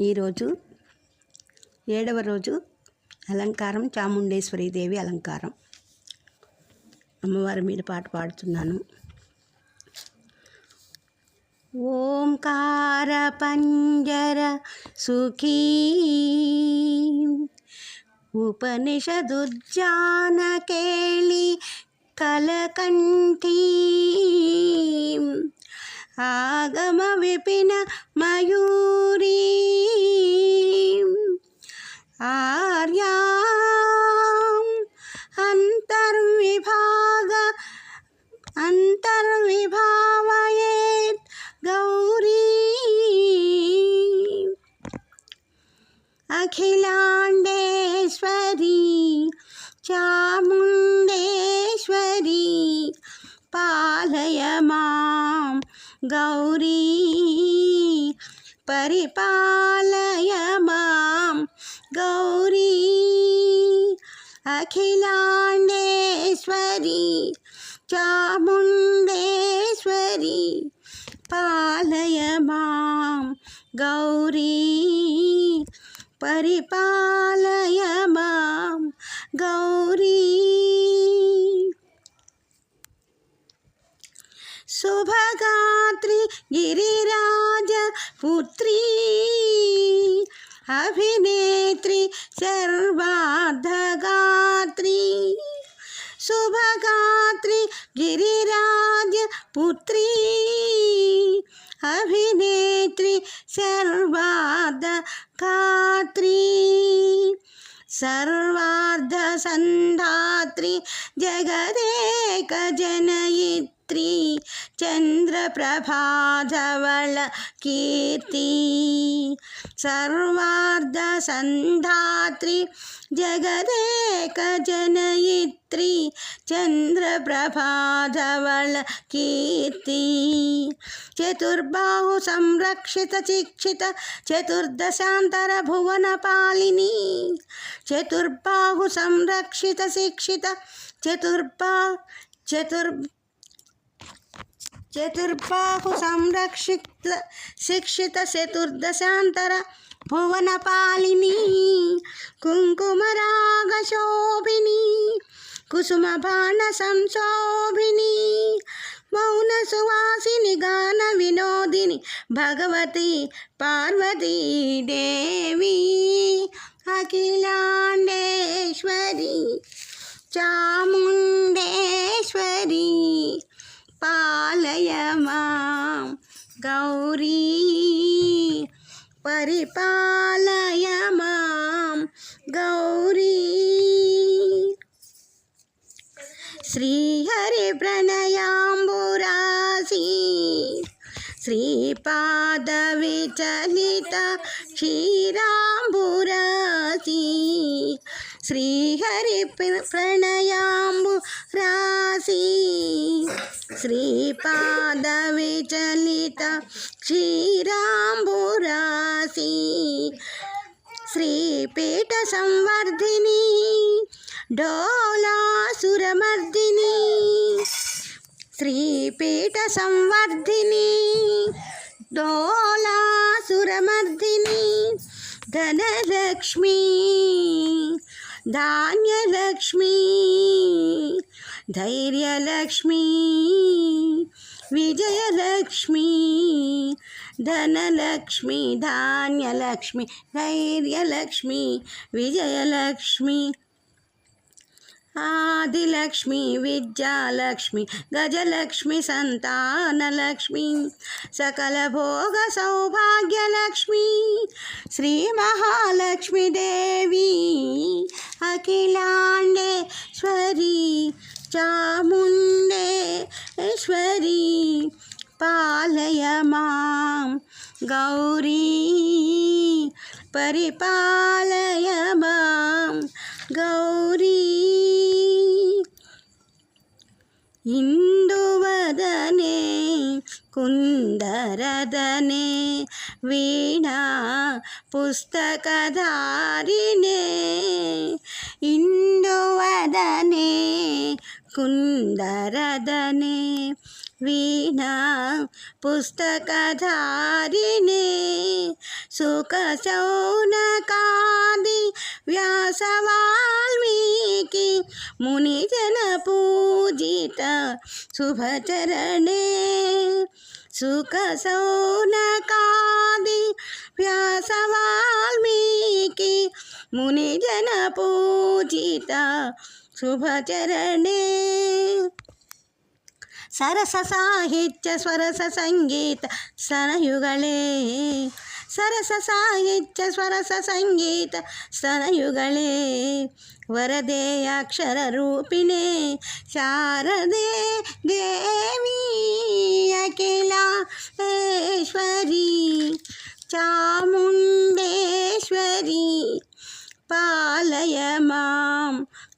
ఈరోజు ఏడవ రోజు అలంకారం చాముండేశ్వరి దేవి అలంకారం. అమ్మవారి మీద పాట పాడుతున్నాను. ఓంకార పంజర సుఖీ ఉపనిషదుజ్జాన కేళి కలకంఠీ ఆగమ విపిన మయూరీ ఆర్యా అంతర్విభాగ అంతర్విభావయేత్ గౌరీ అఖిలాండేశ్వరీ చాముండేశ్వరీ పాలయ கௌரி परिपालय मां गौरी अखिलाण्डेश्वरी चामुण्डेश्वरी पालय मां गौरी परिपालय मां ശുഭഗാത്രി ഗിരിരാജ പുത്രീ. അഭിനേത്രി സർവാർദ്ധഗാത്രി. ശുഭഗാത്രി ഗിരിരാജ പുത്രീ. അഭിനേത്രി സർവാർദ്ധഗാത്രി. സർവാർദ്ധസന്ധാത്രി ജഗദേക ജനയിത്ര త్రీ చంద్రప్రభాధవళ కీర్తి. సర్వార్ధ సంధాత్రి జగదేక జనయిత్రి చంద్రప్రభాధవళ కీర్తి. చతుర్బాహు సంరక్షిత శిక్షిత చతుర్దశాంతర భువన పాలిని. చతుర్బాహు సంరక్షిత శిక్షిత చతుర్బా చతుర్ చతుర్బాహు సంరక్షిత శిక్షిత చతుర్దశాంతర భువన పాలిని కుంకుమరాగ కుసుమ బాణ సంశోభిని మౌన సువాసిని గాన వినోదిని భగవతి పార్వతీ దేవి అఖిలాండేశ్వరి చా శ్రీహరి ప్రణయాంబురాసి శ్రీపాద విచలిత క్షీరాంబురాసి శ్రీహరి ప్రణయాంబు రాసి శ్రీపాద విచలిత క్షీరాంబురాసి శ్రీపీఠ సంవర్ధిని डोलासुरमर्दिनी डोला डोलासुरमर्दिनी धनलक्ष्मी धान्यलक्ष्मी धैर्यलक्ष्मी विजयलक्ष्मी धनलक्ष्मी धान्यलक्ष्मी धैर्यलक्ष्मी विजयलक्ष्मी। ఆదిలక్ష్మి విద్యాలక్ష్మి గజలక్ష్మి సంతానలక్ష్మి సకల భోగ సౌభాగ్యలక్ష్మి శ్రీ మహాలక్ష్మి దేవి అఖిలాండేశ్వరి చాముండేశ్వరి పాలయ మాం గౌరీ పరిపాలయ మాం గౌరీ ఇందువదనే కుందరదనే వీణా పుస్తకధారిణే ఇందువదనే कुंदरदने वीणा पुस्तकधारिणे सुखशौनकादि व्यासवाल्मीकि मुनिजनपूजित शुभचरणे सुखशौनकादि व्यासवाल्मीकि मुनिजनपूजित शुभचरणे ಸರಸ ಸಾಹಿತ್ಯ ಸ್ವರಸ ಸಂಗೀತ ಸನಯುಗಳೇ ಸರಸ ಸಾಹಿತ್ಯ ಸ್ವರಸ ಸಂಗೀತ ಸನಯುಗಳೇ ವರದೆಯ ಅಕ್ಷರ ರೂಪಿಣೆ ಶಾರದೆ ದೇವಿ ಅಖಿಲೇಶ್ವರಿ ಚಾಮುಂಡೇಶ್ವರಿ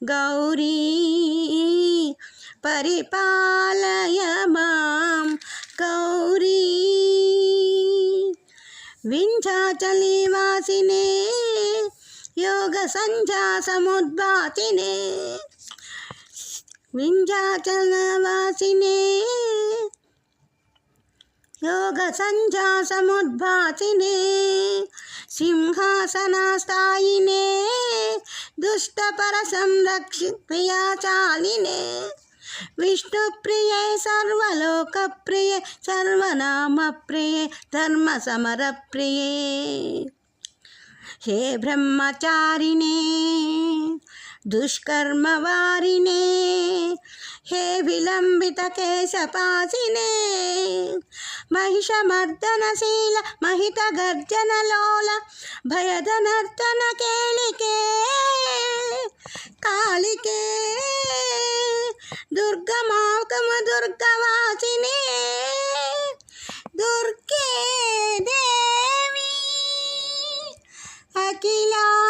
கௌரி பரிபாலயமாம் கௌரி. விஞ்சாச்சலி வாசினே யோக சஞ்சாசமுத்பாத்தினே விஞ்சாச்சல வாசினே యోగ సంధ్యాసముద్భాసినే సింహాసనస్థాయినే దుష్టపర సంరక్షి ప్రియాచాలినే విష్ణుప్రియే సర్వలోకప్రియే సర్వనామప్రియే ధర్మసమరప్రియే दुष्कर्म वारिने हे विलंबित केशपासिने, महिषमर्दनशील महित गर्जन लोल, भयधनर्दन केलिके, कालिके दुर्गमागम दुर्गवासिने दुर्गे देवी, अखिला